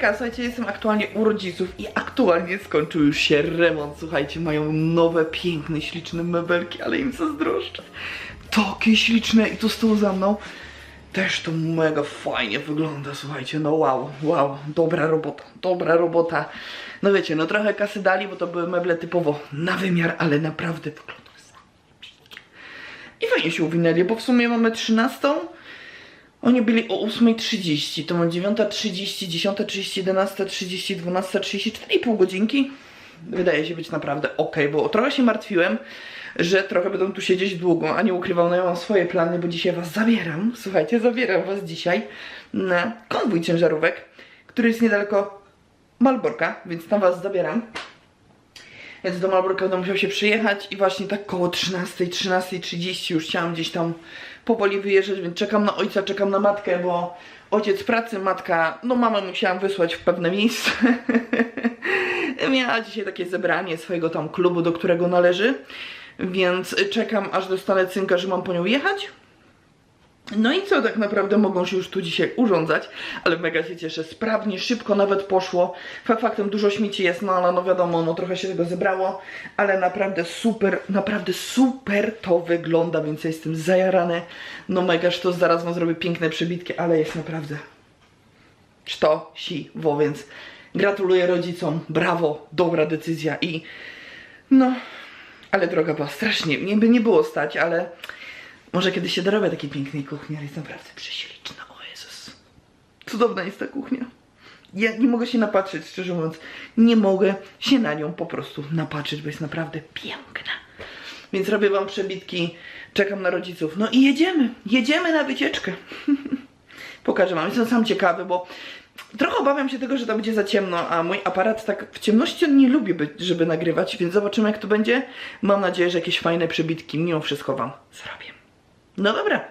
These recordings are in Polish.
Hejka, słuchajcie, jestem aktualnie u rodziców i aktualnie skończył już się remont. Słuchajcie, mają nowe, piękne, śliczne mebelki, ale im zazdroszczę. Takie śliczne i tu z tyłu za mną też to mega fajnie wygląda, słuchajcie, no wow, wow, dobra robota, dobra robota. No wiecie, no trochę kasy dali, bo to były meble typowo na wymiar, ale naprawdę wygląda. I fajnie się uwinęli, bo w sumie mamy 13. Oni byli o 8.30, to mam 9.30, 10.30, 11.30, 12.30, 4,5 godzinki. Wydaje się być naprawdę ok, bo trochę się martwiłem, że trochę będą tu siedzieć długo, a nie ukrywam, no ja mam swoje plany, bo dzisiaj was zabieram, słuchajcie, zabieram was dzisiaj na konwój ciężarówek, który jest niedaleko Malborka, więc tam was zabieram. Więc do Malborka będę musiał się przyjechać i właśnie tak koło 13, 13.30 już chciałam gdzieś tam powoli wyjeżdżać, więc czekam na ojca, czekam na matkę, bo ojciec pracy, matka, no mamę musiałam wysłać w pewne miejsce. Miała dzisiaj takie zebranie swojego tam klubu, do którego należy, więc czekam aż dostanę cynka, że mam po nią jechać. No i co, tak naprawdę mogą się już tu dzisiaj urządzać, ale mega się cieszę, sprawnie, szybko nawet poszło. Fakt faktem dużo śmieci jest, no ale no wiadomo, no trochę się tego zebrało, ale naprawdę super, naprawdę super to wygląda, więc ja jestem zajarany. No mega sztos, zaraz wam zrobię piękne przebitki, ale jest naprawdę szto, siwo, więc gratuluję rodzicom, brawo, dobra decyzja i no, ale droga była strasznie, nie by nie było stać, ale może kiedyś się dorobię takiej pięknej kuchni, ale jest naprawdę prześliczna, o Jezus. Cudowna jest ta kuchnia. Ja nie mogę się napatrzeć, szczerze mówiąc. Nie mogę się na nią po prostu napatrzeć, bo jest naprawdę piękna. Więc robię wam przebitki, czekam na rodziców. No i jedziemy, jedziemy na wycieczkę. Pokażę wam, jestem sam ciekawy, bo trochę obawiam się tego, że to będzie za ciemno, a mój aparat tak w ciemności on nie lubi być, żeby nagrywać, więc zobaczymy jak to będzie. Mam nadzieję, że jakieś fajne przebitki mimo wszystko wam zrobię. No dobra,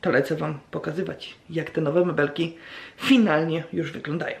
to lecę wam pokazywać, jak te nowe mebelki finalnie już wyglądają.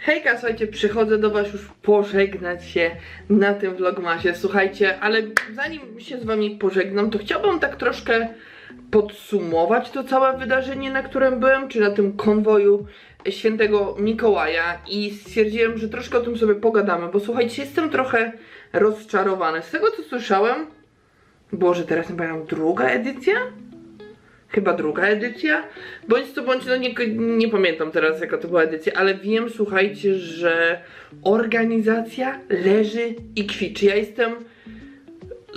Hejka, słuchajcie, przychodzę do was już pożegnać się na tym vlogmasie, słuchajcie, ale zanim się z wami pożegnam, to chciałbym tak troszkę podsumować to całe wydarzenie, na którym byłem, czy na tym konwoju świętego Mikołaja i stwierdziłem, że troszkę o tym sobie pogadamy, bo słuchajcie, jestem trochę rozczarowany. Z tego co słyszałem, Boże, teraz nie pamiętam, druga edycja? Chyba druga edycja? Bądź to bądź, no nie, nie pamiętam teraz jaka to była edycja, ale wiem, słuchajcie, że organizacja leży i kwiczy. Ja jestem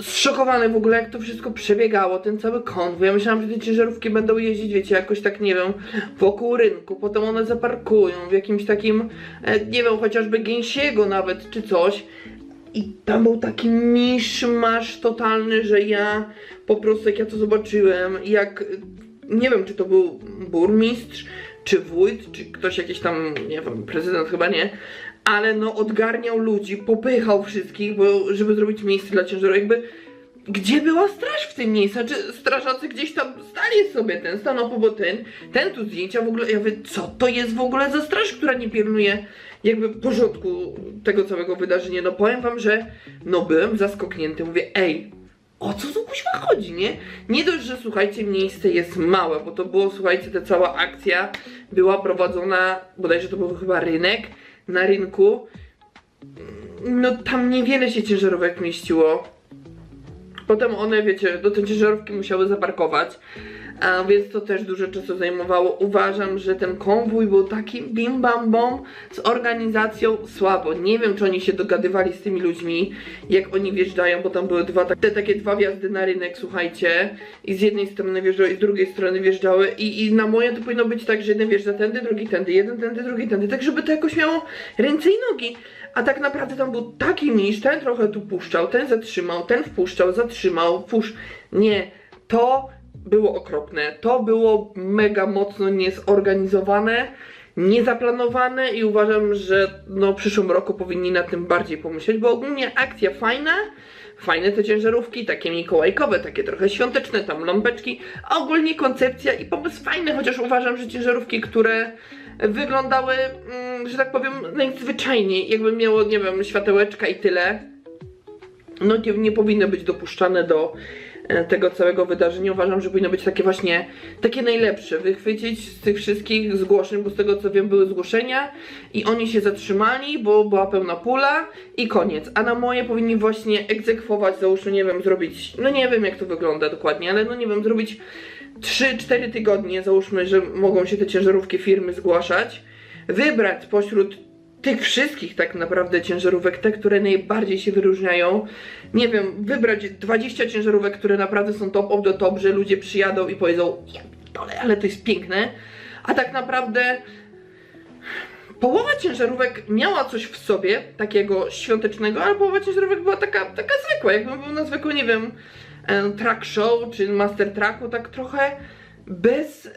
zszokowany w ogóle, jak to wszystko przebiegało, ten cały konwój. Ja myślałam, że te ciężarówki będą jeździć, wiecie, jakoś tak, nie wiem, wokół rynku, potem one zaparkują w jakimś takim, e, nie wiem, chociażby gęsiego nawet, czy coś. I tam był taki miszmasz totalny, że ja po prostu jak ja to zobaczyłem, jak nie wiem czy to był burmistrz, czy wójt, czy ktoś jakiś tam, nie wiem, prezydent chyba nie, ale no odgarniał ludzi, popychał wszystkich, bo żeby zrobić miejsce dla ciężaru, jakby gdzie była straż w tym miejscu? Czy strażacy gdzieś tam stali sobie ten, stanął po ten, ten tu zdjęcia w ogóle, ja mówię, co to jest w ogóle za straż, która nie pilnuje jakby porządku tego całego wydarzenia, no powiem wam, że no byłem zaskoknięty, mówię, ej, o co tu kuźwa chodzi, nie? Nie dość, że słuchajcie, miejsce jest małe, bo to było, słuchajcie, ta cała akcja była prowadzona, bodajże to był chyba rynek, na rynku, no tam niewiele się ciężarówek mieściło, Potem one, wiecie, do tej ciężarówki musiały zaparkować, a więc to też dużo czasu zajmowało. Uważam, że ten konwój był taki bim bam bom z organizacją słabo. Nie wiem, czy oni się dogadywali z tymi ludźmi, jak oni wjeżdżają, bo tam były dwa, te takie dwa wjazdy na rynek, słuchajcie. I z jednej strony wjeżdżały, i z drugiej strony wjeżdżały. I, i na moje to powinno być tak, że jeden wjeżdża tędy, drugi tędy, jeden tędy, drugi tędy. Tak, żeby to jakoś miało ręce i nogi. A tak naprawdę tam był taki mistrz, ten trochę tu puszczał, ten zatrzymał, ten wpuszczał, zatrzymał, pusz. Nie, to było okropne. To było mega mocno niezorganizowane, niezaplanowane i uważam, że no w przyszłym roku powinni na tym bardziej pomyśleć, bo ogólnie akcja fajna, fajne te ciężarówki, takie mikołajkowe, takie trochę świąteczne, tam lampeczki, a ogólnie koncepcja i pomysł fajny, chociaż uważam, że ciężarówki, które wyglądały, mm, że tak powiem, najzwyczajniej, jakby miało, nie wiem, światełeczka i tyle, no nie, nie powinny być dopuszczane do tego całego wydarzenia. Uważam, że powinno być takie właśnie, takie najlepsze, wychwycić z tych wszystkich zgłoszeń, bo z tego co wiem były zgłoszenia i oni się zatrzymali, bo była pełna pula i koniec. A na moje powinni właśnie egzekwować, załóżmy, nie wiem, zrobić, no nie wiem jak to wygląda dokładnie, ale no nie wiem, zrobić 3-4 tygodnie, załóżmy, że mogą się te ciężarówki firmy zgłaszać, wybrać spośród tych wszystkich tak naprawdę ciężarówek, te, które najbardziej się wyróżniają, nie wiem, wybrać 20 ciężarówek, które naprawdę są top of the top, że ludzie przyjadą i powiedzą, ja dole, ale to jest piękne, a tak naprawdę połowa ciężarówek miała coś w sobie takiego świątecznego, ale połowa ciężarówek była taka, taka zwykła, jakbym był na zwykłym, nie wiem, track show czy master tracku, tak trochę bez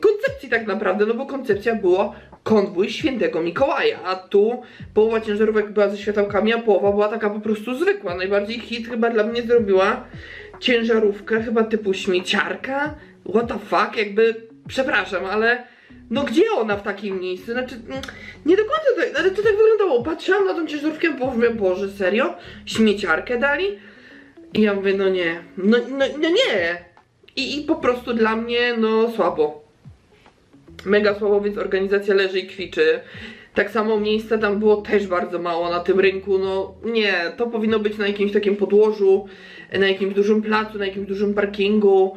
koncepcji tak naprawdę, no bo koncepcja było konwój świętego Mikołaja, a tu połowa ciężarówek była ze światełkami, a połowa była taka po prostu zwykła. Najbardziej hit chyba dla mnie zrobiła ciężarówka chyba typu śmieciarka, what the fuck, jakby, przepraszam, ale no gdzie ona w takim miejscu? Znaczy, mm, nie do końca tak, ale to tak wyglądało. Patrzyłam na tą ciężarówkę, mówię, Boże, serio? Śmieciarkę dali? I ja mówię, no nie, no, no, no nie. I, I po prostu dla mnie, no słabo. Mega słabo, więc organizacja leży i kwiczy. Tak samo miejsca tam było też bardzo mało na tym rynku, no nie, to powinno być na jakimś takim podłożu, na jakimś dużym placu, na jakimś dużym parkingu,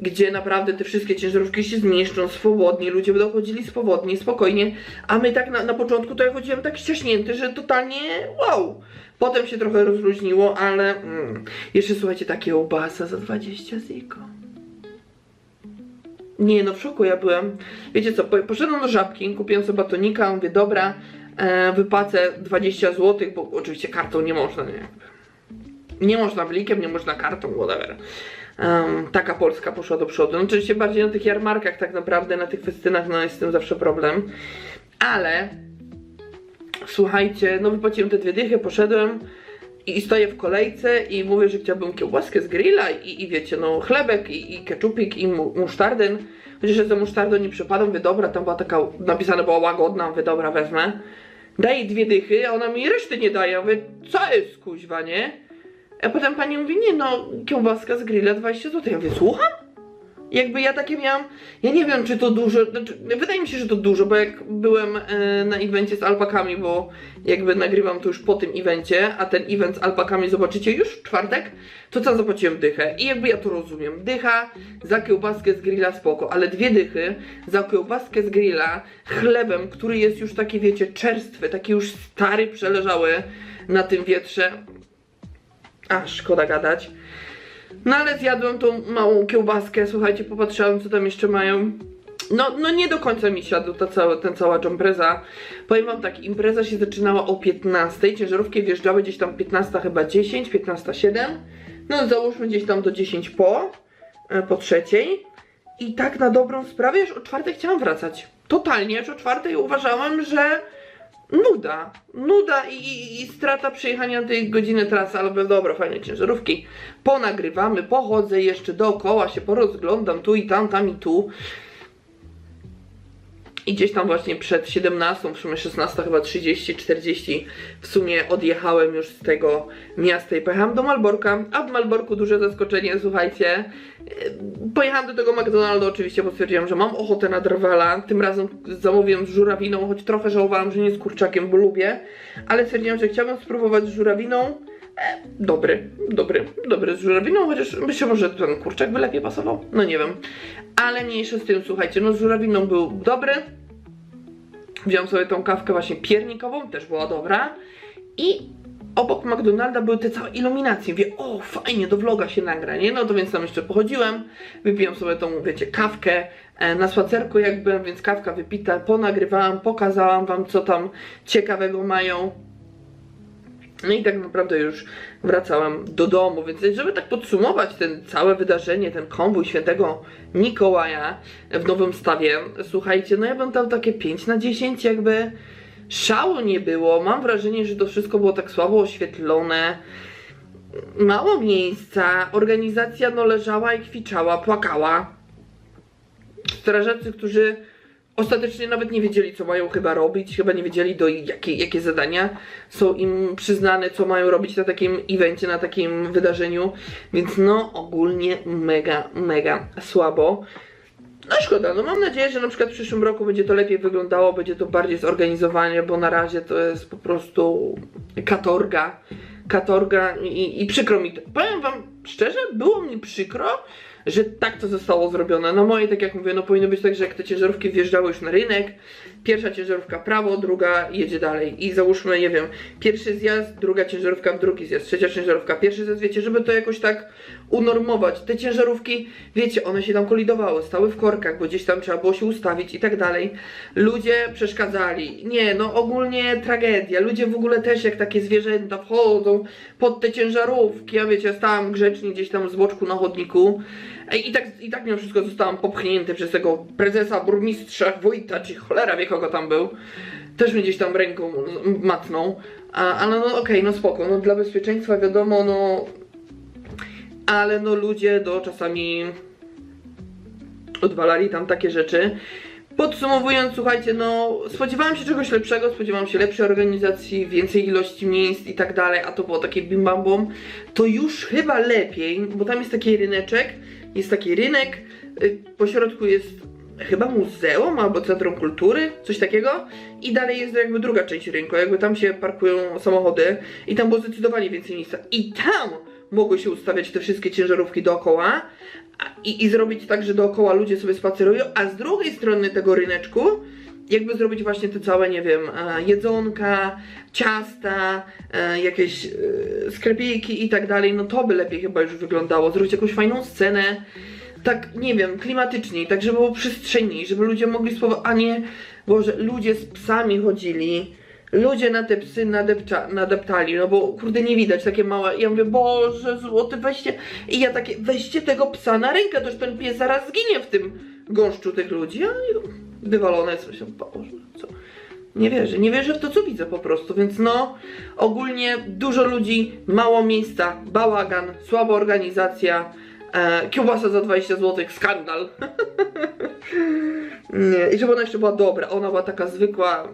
gdzie naprawdę te wszystkie ciężarówki się zmieszczą swobodnie, ludzie będą chodzili swobodnie, spokojnie, a my tak na, na początku to ja chodziłem tak ściaśnięty, że totalnie wow. Potem się trochę rozluźniło, ale mm, jeszcze słuchajcie, takie obasa za 20 ziko. Nie, no w szoku ja byłem. Wiecie co, po- poszedłem do żabki, kupiłem sobie batonika, mówię, dobra, e, wypłacę 20 zł, bo oczywiście kartą nie można, nie? Nie można blikiem, nie można kartą, whatever. Em, taka Polska poszła do przodu. No oczywiście bardziej na tych jarmarkach tak naprawdę, na tych festynach, no jest z tym zawsze problem. Ale słuchajcie, no wypłaciłem te dwie dychy, poszedłem i, stoję w kolejce i mówię, że chciałbym kiełbaskę z grilla i, i wiecie, no chlebek i, i keczupik i mu, musztarden. Chociaż ja za musztardą nie przypadam, mówię, dobra, tam była taka, napisane była łagodna, mówię, dobra, wezmę. daję dwie dychy, a ona mi reszty nie daje. Ja mówię, co jest kuźwa, nie? A potem pani mówi, nie no, kiełbaska z grilla 20 zł. Ja mówię, słucham? Jakby ja takie miałam, ja nie wiem czy to dużo, znaczy, wydaje mi się, że to dużo, bo jak byłem e, na evencie z alpakami, bo jakby nagrywam to już po tym evencie, a ten event z alpakami zobaczycie już w czwartek, to tam zapłaciłem dychę i jakby ja to rozumiem. Dycha za kiełbaskę z grilla spoko, ale dwie dychy za kiełbaskę z grilla chlebem, który jest już taki wiecie czerstwy, taki już stary, przeleżały na tym wietrze. A, szkoda gadać. No ale zjadłem tą małą kiełbaskę, słuchajcie, popatrzyłam co tam jeszcze mają. No, no nie do końca mi siadł ta cała, ten cała impreza. Powiem wam tak, impreza się zaczynała o 15, ciężarówki wjeżdżały gdzieś tam 15 chyba 10, 15 7. No załóżmy gdzieś tam do 10 po, e, po trzeciej. I tak na dobrą sprawę już o czwartej chciałam wracać. Totalnie, już o czwartej uważałam, że nuda, nuda i, i, i strata przejechania tej godziny trasy, ale dobra, fajne ciężarówki, ponagrywamy, pochodzę jeszcze dookoła, się porozglądam tu i tam, tam i tu. I gdzieś tam właśnie przed 17, w sumie 16, chyba 30, 40 w sumie odjechałem już z tego miasta i pojechałam do Malborka, a w Malborku duże zaskoczenie, słuchajcie. Pojechałam do tego McDonalda oczywiście, bo stwierdziłam, że mam ochotę na drwala. Tym razem zamówiłem z żurawiną, choć trochę żałowałam, że nie z kurczakiem, bo lubię. Ale stwierdziłam, że chciałabym spróbować z żurawiną. E, dobry, dobry, dobry z żurawiną, chociaż myślę, że ten kurczak by lepiej pasował. No nie wiem. Ale mniejszy z tym, słuchajcie, no z żurawiną był dobry. Wziąłem sobie tą kawkę właśnie piernikową, też była dobra. I obok McDonalda były te całe iluminacje. Mówię, o fajnie, do vloga się nagra, nie? No to więc tam jeszcze pochodziłem, wypiłem sobie tą, wiecie, kawkę e, na spacerku jak byłem, więc kawka wypita, ponagrywałam, pokazałam wam co tam ciekawego mają. No i tak naprawdę już wracałam do domu, więc żeby tak podsumować ten całe wydarzenie, ten konwój świętego Mikołaja w Nowym Stawie, słuchajcie, no ja bym dał takie 5 na 10, jakby szału nie było. Mam wrażenie, że to wszystko było tak słabo oświetlone. Mało miejsca, organizacja no leżała i kwiczała, płakała. Strażacy, którzy ostatecznie nawet nie wiedzieli, co mają chyba robić, chyba nie wiedzieli, do jakie, jakie zadania są im przyznane, co mają robić na takim evencie, na takim wydarzeniu, więc no ogólnie mega, mega słabo. No szkoda, no mam nadzieję, że na przykład w przyszłym roku będzie to lepiej wyglądało, będzie to bardziej zorganizowanie, bo na razie to jest po prostu katorga, katorga i, i przykro mi to. Powiem wam szczerze, było mi przykro, że tak to zostało zrobione. No moje, tak jak mówię, no powinno być tak, że jak te ciężarówki wjeżdżały już na rynek, pierwsza ciężarówka prawo, druga jedzie dalej i załóżmy, nie wiem, pierwszy zjazd, druga ciężarówka w drugi zjazd, trzecia ciężarówka, pierwszy zjazd, wiecie, żeby to jakoś tak unormować. Te ciężarówki, wiecie, one się tam kolidowały, stały w korkach, bo gdzieś tam trzeba było się ustawić i tak dalej. Ludzie przeszkadzali. Nie, no ogólnie tragedia. Ludzie w ogóle też jak takie zwierzęta wchodzą pod te ciężarówki. Ja wiecie, stałam grzecznie gdzieś tam z boczku na chodniku. I tak, I tak mimo wszystko zostałam popchnięty przez tego prezesa, burmistrza, wójta, czy cholera wie kogo tam był. Też mnie gdzieś tam ręką matnął. A, ale no okej, no spoko, no dla bezpieczeństwa wiadomo, no... Ale no ludzie do czasami odwalali tam takie rzeczy. Podsumowując, słuchajcie, no spodziewałam się czegoś lepszego, spodziewałam się lepszej organizacji, więcej ilości miejsc i tak dalej, a to było takie bim bam bom. To już chyba lepiej, bo tam jest taki ryneczek, jest taki rynek, y, po środku jest chyba muzeum albo centrum kultury, coś takiego. I dalej jest jakby druga część rynku, jakby tam się parkują samochody i tam było zdecydowanie więcej miejsca. I tam mogły się ustawiać te wszystkie ciężarówki dookoła i, i zrobić tak, że dookoła ludzie sobie spacerują, a z drugiej strony tego ryneczku jakby zrobić właśnie te całe, nie wiem, e, jedzonka, ciasta, e, jakieś e, sklepiki i tak dalej, no to by lepiej chyba już wyglądało. Zrobić jakąś fajną scenę, tak, nie wiem, klimatyczniej, tak żeby było przestrzenniej, żeby ludzie mogli słowo, a nie, Boże, ludzie z psami chodzili, ludzie na te psy nadepcza, nadeptali, no bo kurde nie widać, takie małe, ja mówię, Boże, złoty, weźcie, i ja takie, weźcie tego psa na rękę, toż ten pies zaraz zginie w tym gąszczu tych ludzi, a oni wywalone myślę, Boże, co, nie wierzę, nie wierzę w to, co widzę po prostu, więc no, ogólnie dużo ludzi, mało miejsca, bałagan, słaba organizacja, e, kiełbasa za 20 zł, skandal. nie, i żeby ona jeszcze była dobra, ona była taka zwykła,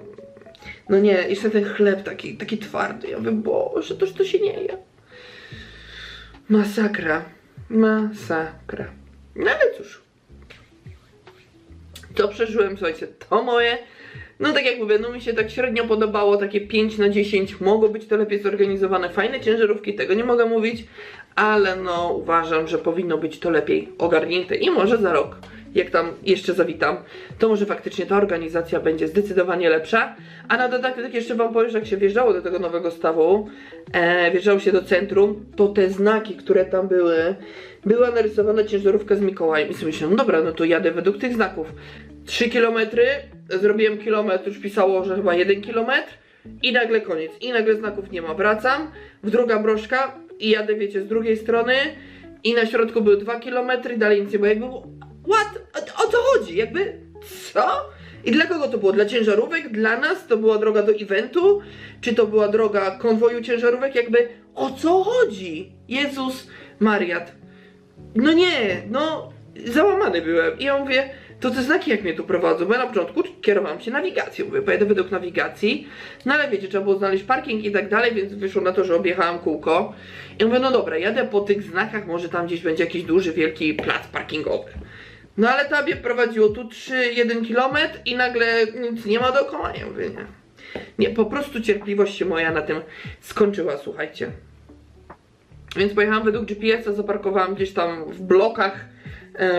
No nie, jeszcze ten chleb taki, taki twardy. Ja mówię, boże, toż to się nie je. Masakra. Masakra. No ale cóż. To przeżyłem, słuchajcie, to moje. No tak jak mówię, no mi się tak średnio podobało, takie 5 na 10, mogło być to lepiej zorganizowane, fajne ciężarówki, tego nie mogę mówić, ale no uważam, że powinno być to lepiej ogarnięte i może za rok, jak tam jeszcze zawitam, to może faktycznie ta organizacja będzie zdecydowanie lepsza, a na dodatek jeszcze wam powiem, że jak się wjeżdżało do tego nowego stawu, e, wjeżdżało się do centrum, to te znaki, które tam były, była narysowana ciężarówka z Mikołajem i sobie myślę, no dobra, no to jadę według tych znaków. 3 km, zrobiłem kilometr, już pisało, że chyba 1 km i nagle koniec. I nagle znaków nie ma. Wracam w druga broszka i jadę, wiecie, z drugiej strony i na środku były 2 km dalej nic nie było. Jakby, what? O, o co chodzi? Jakby, co? I dla kogo to było? Dla ciężarówek? Dla nas? To była droga do eventu? Czy to była droga konwoju ciężarówek? Jakby, o co chodzi? Jezus Mariat. No nie, no załamany byłem. I ja mówię, to te znaki jak mnie tu prowadzą, bo ja na początku kierowałam się nawigacją, mówię, pojadę według nawigacji, no ale wiecie, trzeba było znaleźć parking i tak dalej, więc wyszło na to, że objechałam kółko. I mówię, no dobra, jadę po tych znakach, może tam gdzieś będzie jakiś duży, wielki plac parkingowy. No ale to mnie prowadziło tu 3-1 km i nagle nic nie ma dookoła, ja mówię, nie. Nie, po prostu cierpliwość się moja na tym skończyła, słuchajcie. Więc pojechałam według GPS-a, zaparkowałam gdzieś tam w blokach,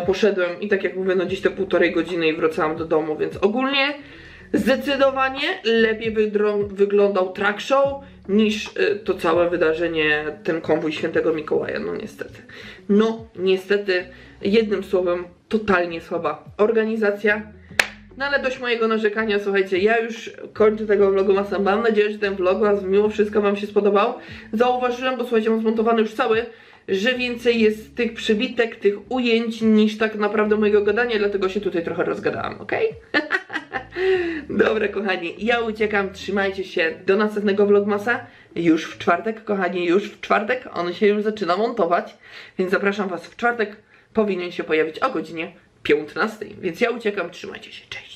poszedłem i tak jak mówię, no gdzieś te półtorej godziny i wracałam do domu, więc ogólnie zdecydowanie lepiej wyglądał track show niż e, to całe wydarzenie, ten konwój świętego Mikołaja, no niestety. No niestety, jednym słowem, totalnie słaba organizacja. No ale dość mojego narzekania, słuchajcie, ja już kończę tego vlogomasa, mam nadzieję, że ten vlogmas mimo wszystko wam się spodobał. Zauważyłem, bo słuchajcie, mam zmontowany już cały, że więcej jest tych przybitek, tych ujęć niż tak naprawdę mojego gadania, dlatego się tutaj trochę rozgadałam, ok? Dobra, kochani, ja uciekam, trzymajcie się do następnego vlogmasa. Już w czwartek, kochani, już w czwartek, on się już zaczyna montować, więc zapraszam was w czwartek, powinien się pojawić o godzinie 15, więc ja uciekam, trzymajcie się, cześć!